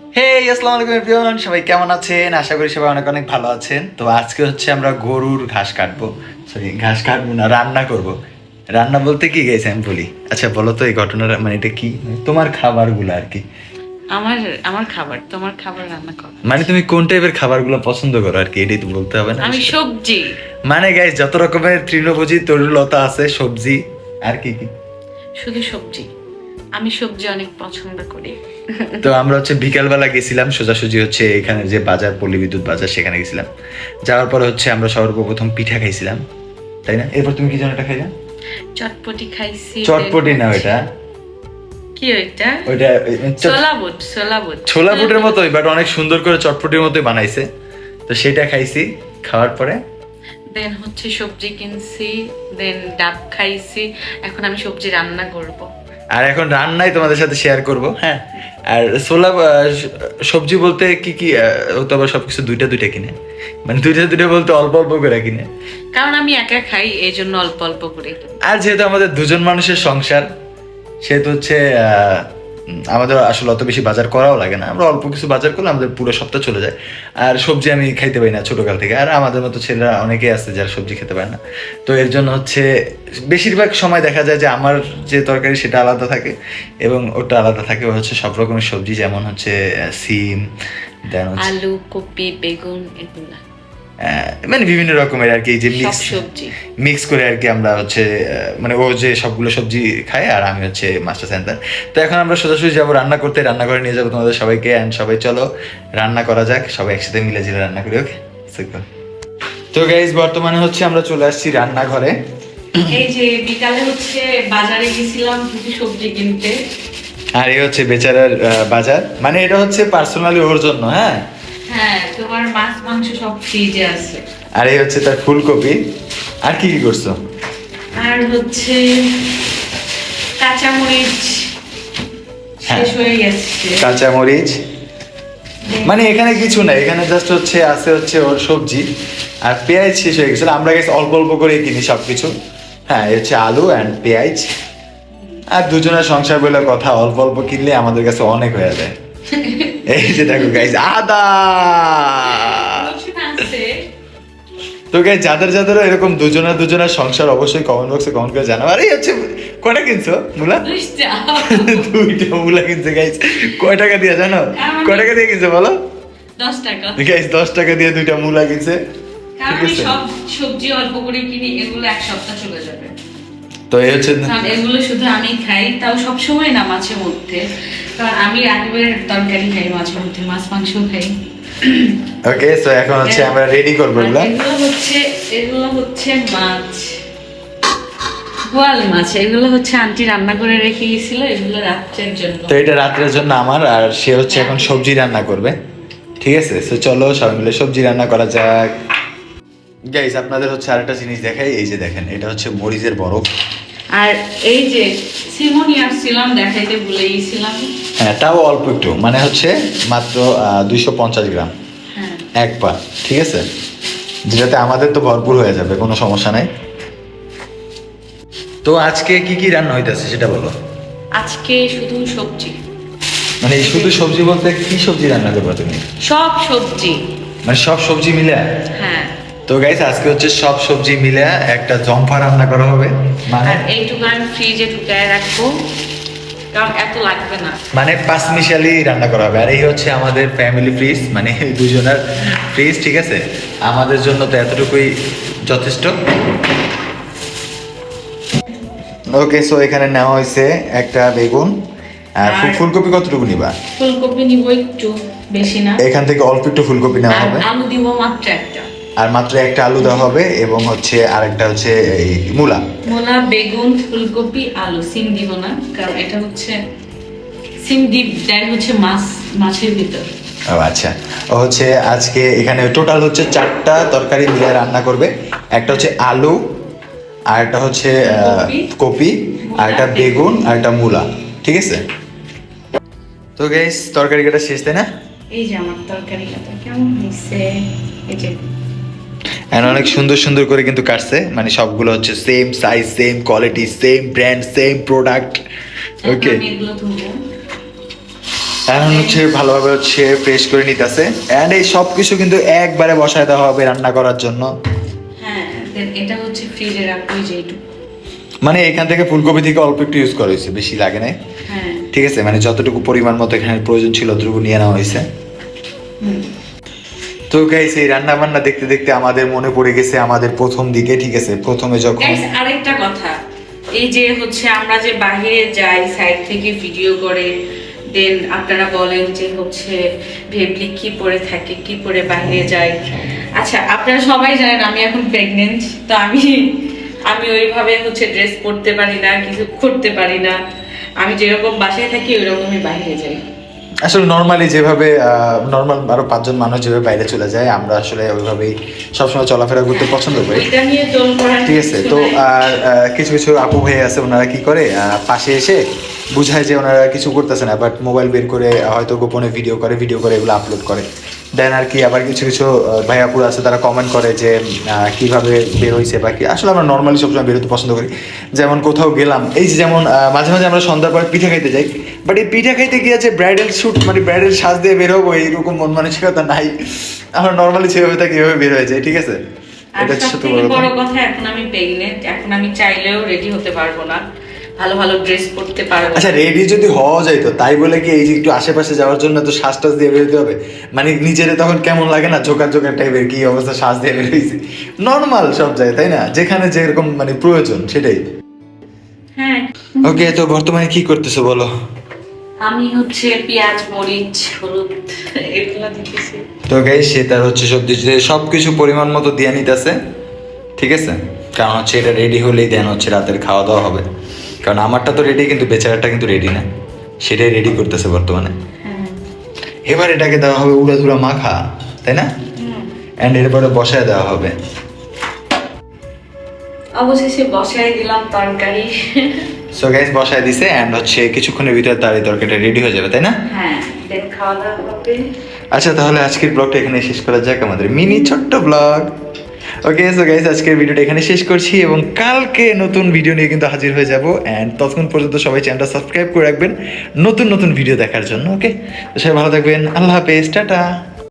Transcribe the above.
আসসালামু আলাইকুম এভরিওয়ান সবাই কেমন আছেন? আশা করি সবাই অনেক অনেক ভালো আছেন। তো আজকে হচ্ছে আমরা গরুর ঘাস কাটবো। সরি ঘাস কাটবো না রান্না করব। রান্না বলতে কি গেছে আমি বলি? আচ্ছা বলো তো এই ঘটনাটা মানে এটা কি? তোমার খাবারগুলো আর কি? আমার আমার খাবার তোমার খাবার রান্না কর। মানে তুমি কোন টাইপের খাবারগুলো পছন্দ করো আর কি? এটাই তো বলতে হবে না। আমি সবজি। মানে গাইস যত রকমের তৃণভোজী তরুলতা আছে সবজি আর কি কি? শুধু সবজি। আমি সবজি অনেক পছন্দ করি। তো আমরা হচ্ছে বিকালবেলা গেছিলাম সোজাসুজি হচ্ছে এখানে যে বাজার পল্লী বিদ্যুৎ বাজার সেখানে গেছিলাম। যাওয়ার পরে হচ্ছে আমরা সর্বপ্রথম পিঠা খাইছিলাম তাই না? এরপর তুমি কি যেন একটা খাইলা? চটপটি খাইছি চটপটি না ওইটা? কি ওইটা? ওইটা চ- ছোলা বুট ছোলা বুট ছোলা বুটের মতোই বাট অনেক সুন্দর করে চটপটির মতোই বানাইছে। তো সেটা খাইছি খাওয়ার পরে? দেন হচ্ছে সবজি কিনছি দেন ডাব খাইছি এখন আমি সবজি রান্না করব। আর এখন রান্নাই তোমাদের সাথে শেয়ার করব। হ্যাঁ। আর আহ, সবজি বলতে কি কি আহ, ও তো আবার সবকিছু দুইটা দুইটা কিনে। মানে দুইটা দুইটা বলতে অল্প অল্প করে কিনে। কারণ আমি একা খাই এই জন্য অল্প অল্প করে। আর যেহেতু আমাদের দুজন মানুষের সংসার সেহেতু হচ্ছে আমাদের আসলে অত বেশি বাজার করাও লাগে না। আমরা অল্প কিছু বাজার করলে আমাদের পুরো সপ্তাহ চলে যায়। আর সবজি আমি খাইতে পারি না ছোটকাল থেকে। আর আমাদের মতো ছেলেরা অনেকেই আছে যারা সবজি খেতে পারে না। তো এর জন্য হচ্ছে বেশিরভাগ সময় দেখা যায় যে আমার যে তরকারি সেটা আলাদা থাকে এবং ওটা আলাদা থাকে। হচ্ছে সব রকমের সবজি যেমন হচ্ছে সিম, দেন আলু, কপি, বেগুন, এগুলা। মানে বিভিন্ন রকমের আর কি যে মিক্স মিক্স করে আর কি আমরা হচ্ছে মানে ও যে সবগুলো সবজি খায় আর আমি হচ্ছে মাস্টার সেন্টার তো এখন আমরা সোজাসুজি যাব রান্না করতে রান্না করে নিয়ে যাব তোমাদের সবাইকে অ্যান্ড সবাই চলো রান্না করা যাক সবাই একসাথে মিলে ঝিলে রান্না করি ওকে তো গাইজ বর্তমানে হচ্ছে আমরা চলে আসছি রান্নাঘরে। এই যে বিকালে হচ্ছে বাজারে গেছিলাম কিছু সবজি কিনতে। আর এই হচ্ছে বেচারার বাজার। মানে এটা হচ্ছে পার্সোনালি ওর জন্য হ্যাঁ? হ্যাঁ তোমার মাছ মাংস সব ফ্রিজে আছে। আর এই হচ্ছে তার ফুলকপি। আর কি কি করছ? আর হচ্ছে কাঁচামরিচ হ্যাঁ। শেষ হয়ে গেছে। কাঁচামরিচ। মানে এখানে কিছু না এখানে জাস্ট হচ্ছে আছে হচ্ছে ওর সবজি। আর পেঁয়াজ শেষ হয়ে গেছিল আমরা গেছি অল্প অল্প করে কিনি সব কিছু হ্যাঁ এই হচ্ছে আলু অ্যান্ড পেঁয়াজ। আর দুজনের সংসার বলে কথা অল্প অল্প কিনলে আমাদের কাছে অনেক হয়ে যায়। এই যে দেখো গাইজ আদা! তো গাইজ যাদের যাদের এরকম দুজনের দুজনের সংসার অবশ্যই কমেন্ট বক্সে কমেন্ট করে জানাব আর এই হচ্ছে কয়টা কিনছো মুলা? দুইটা। মুলা কিনছে গাইজ কয় টাকা দিয়ে জানো? কয় টাকা দিয়ে কিনছে বলো? দশ টাকা। গাইস দশ টাকা দিয়ে দুইটা মূলা কিনছে। আছে? সব সবজি অল্প করে কিনি এগুলো এক সপ্তাহ চলে যাবে। তো এই হচ্ছে এগুলো শুধু আমি খাই তাও সব সময় না মাছের মধ্যে। কারণ আমি তরকারি খাই মাছের মধ্যে মাছ মাংস খাই। ওকে সো এখন হচ্ছে আমরা রেডি করব এগুলো? হচ্ছে এগুলো হচ্ছে মাছ। বোয়াল মাছ এগুলো হচ্ছে আন্টি রান্না করে রেখে গেছিল এগুলো রাত্রের জন্য। তো এটা রাত্রের জন্য আমার আর সে হচ্ছে এখন সবজি রান্না করবে। ঠিক আছে? সো চলো সবাই মিলে সবজি রান্না করা যাক। গাইস আপনাদের হচ্ছে আরেকটা জিনিস দেখাই এই যে দেখেন এটা হচ্ছে মরিচের বরফ। আর এই যে সিমনি আসছিলাম দেখাইতে ভুলে গেছিলাম। হ্যাঁ তাও অল্প একটু মানে হচ্ছে মাত্র দুইশো পঞ্চাশ গ্রাম। হ্যাঁ। এক পা ঠিক আছে? যেটাতে আমাদের তো ভরপুর হয়ে যাবে কোনো সমস্যা নাই। তো আজকে কি কি রান্না হইতেছে সেটা বলো। আজকে শুধু সবজি। মানে শুধু সবজি বলতে কি সবজি রান্না করবে তুমি? সব সবজি। মানে সব সবজি মিলে? হ্যাঁ। তো গাইস আজকে হচ্ছে সব সবজি মিলে একটা জম্পা রান্না করা হবে। মানে আর এইটুকু আমি ফ্রিজে ঢুকায় রাখব কারণ এত লাগবে না। মানে পাঁচ মিশালি রান্না করা হবে। আর এই হচ্ছে আমাদের ফ্যামিলি ফ্রিজ মানে দুজনের ফ্রিজ ঠিক আছে? আমাদের জন্য তো এতটুকুই যথেষ্ট। ওকে সো এখানে নেওয়া হয়েছে একটা বেগুন। আর ফুলকপি কতটুকু নিবা? ফুলকপি নিব একটু বেশি না। এখান থেকে অল্প একটু ফুলকপি নেওয়া হবে। আলু দিব মাত্র একটা। আর মাত্র একটা আলু দেওয়া হবে এবং হচ্ছে আরেকটা হচ্ছে এই মূলা। মোলা বেগুন ফুলকপি আলু সিম দিব না কারণ এটা হচ্ছে সিম দিব দেয় হচ্ছে মাছ মাছের ভিতর। ও আচ্ছা। ও হচ্ছে আজকে এখানে টোটাল হচ্ছে চারটা তরকারি মিলে রান্না করবে। একটা হচ্ছে আলু আর একটা হচ্ছে কপি, আর একটা বেগুন। আর একটা মূলা। ঠিক আছে? তো গাইস তরকারি কাটা শেষ তাই না? এই যে আমার তরকারি কাটা কেমন হয়েছে? এই যে আর অনেক সুন্দর সুন্দর করে কিন্তু কাটছে। মানে সবগুলো হচ্ছে same size same quality same brand same product okay এখন হচ্ছে ভালোভাবে হচ্ছে ফ্রেশ করে নিতেছে। অ্যান্ড এই সব কিছু কিন্তু একবারে বসায় দেওয়া হবে রান্না করার জন্য। হ্যাঁ এটা হচ্ছে ফ্রিজে রাখব এই মানে এখান থেকে ফুলকপি থেকে অল্প একটু ইউজ করা হয়েছে বেশি লাগে না হ্যাঁ। ঠিক আছে? মানে যতটুকু পরিমাণ মতো এখানে প্রয়োজন ছিল ততটুকু নিয়ে নেওয়া হয়েছে। তো গাইস এই রান্না বান্না দেখতে দেখতে আমাদের মনে পড়ে গেছে আমাদের প্রথম দিকে, ঠিক আছে? প্রথমে যখন আরেকটা কথা। এই যে হচ্ছে আমরা যে বাইরে যাই সাইড থেকে ভিডিও করে দেন আপনারা বলেন যে হচ্ছে ভেবলি কি পরে থাকে, কি পরে বাইরে যায়। আচ্ছা আপনারা সবাই জানেন আমি এখন প্রেগনেন্ট তো আমি আমি ওইভাবে হচ্ছে ড্রেস পরতে পারি না, কিছু করতে পারি না। আমি যেরকম বাসায় থাকি ওই রকমই বাইরে যাই। আসলে নর্মালি যেভাবে নর্মাল আরও পাঁচজন মানুষ যেভাবে বাইরে চলে যায় আমরা আসলে ওইভাবেই সবসময় চলাফেরা করতে পছন্দ করি। ঠিক আছে তো আর কিছু কিছু আপু হয়ে আছে ওনারা কি করে পাশে এসে বুঝায় যে ওনারা কিছু করতেছে না বাট মোবাইল বের করে হয়তো গোপনে ভিডিও করে ভিডিও করে এগুলো আপলোড করে। দেন আর কি আবার কিছু কিছু আহ, ভাই আপুর আছে তারা কমেন্ট করে যে কীভাবে বের হয়েছে বা কি। আসলে আমরা নর্মালি সবসময় বেরোতে পছন্দ করি। যেমন কোথাও গেলাম এই যে যেমন মাঝে মাঝে আমরা সন্ধ্যার পরে পিঠা খাইতে যাই। বাট এই পিঠা খাইতে গিয়ে যে ব্রাইডাল শ্যুট মানে ব্রাইডাল সাজ দিয়ে বের হব এইরকম মন মানসিকতা নাই। আমরা নর্মালি সেভাবে থাকি এভাবে বের হয়ে যায় ঠিক আছে? এটা থেকে বড়। কথা। এখন আমি প্রেগনেন্ট এখন আমি চাইলেও রেডি হতে পারব না। ভালো ভালো ড্রেস পরতে পারব। আচ্ছা রেডি যদি হওয়া যাইতো তাই বলে কি এই যে একটু আশেপাশে যাওয়ার জন্য তো শ্বাস টাস দিয়ে বেরোতে হবে? মানে নিজের তখন কেমন লাগে না জোকার জোকার টাইপের কি অবস্থা শ্বাস দিয়ে বেরোইছে। নর্মাল সব জায়গায় তাই না? যেখানে যেরকম মানে প্রয়োজন সেটাই। হ্যাঁ। ওকে তো বর্তমানে কি করতেছো বলো? আমি হচ্ছে পেঁয়াজ মরিচ হলুদ এগুলো দিতেছি। তো গাই সে তার হচ্ছে সবজি সব কিছু পরিমাণ মতো দিয়ে নিতেছে। ঠিক আছে? কারণ হচ্ছে এটা রেডি হলেই দেন হচ্ছে রাতের খাওয়া দাওয়া হবে। কারণ আমারটা তো রেডি কিন্তু বেচারাটা কিন্তু রেডি না। সেটাই রেডি করতেছে বর্তমানে। হ্যাঁ। এবার এটাকে দেওয়া হবে উড়া ধুরা মাখা তাই না? অ্যান্ড এরপরে বসায় দেওয়া হবে। অবশেষে বসাই দিলাম তরকারি। সো গাইস বসায় দিছে অ্যান্ড হচ্ছে কিছুক্ষণের ভিতরে তার তরকারিটা রেডি হয়ে যাবে তাই না? হ্যাঁ দেন খাওয়া দাওয়া হবে। আচ্ছা তাহলে আজকের ব্লগটা এখানে শেষ করা যাক আমাদের মিনি ছোট্ট ব্লগ ওকে সো গাইস আজকের ভিডিওটা এখানে শেষ করছি এবং কালকে নতুন ভিডিও নিয়ে কিন্তু হাজির হয়ে যাব। অ্যান্ড ততক্ষণ পর্যন্ত সবাই চ্যানেলটা সাবস্ক্রাইব করে রাখবেন নতুন নতুন ভিডিও দেখার জন্য ওকে সবাই ভালো থাকবেন। আল্লাহ হাফেজ, টাটা।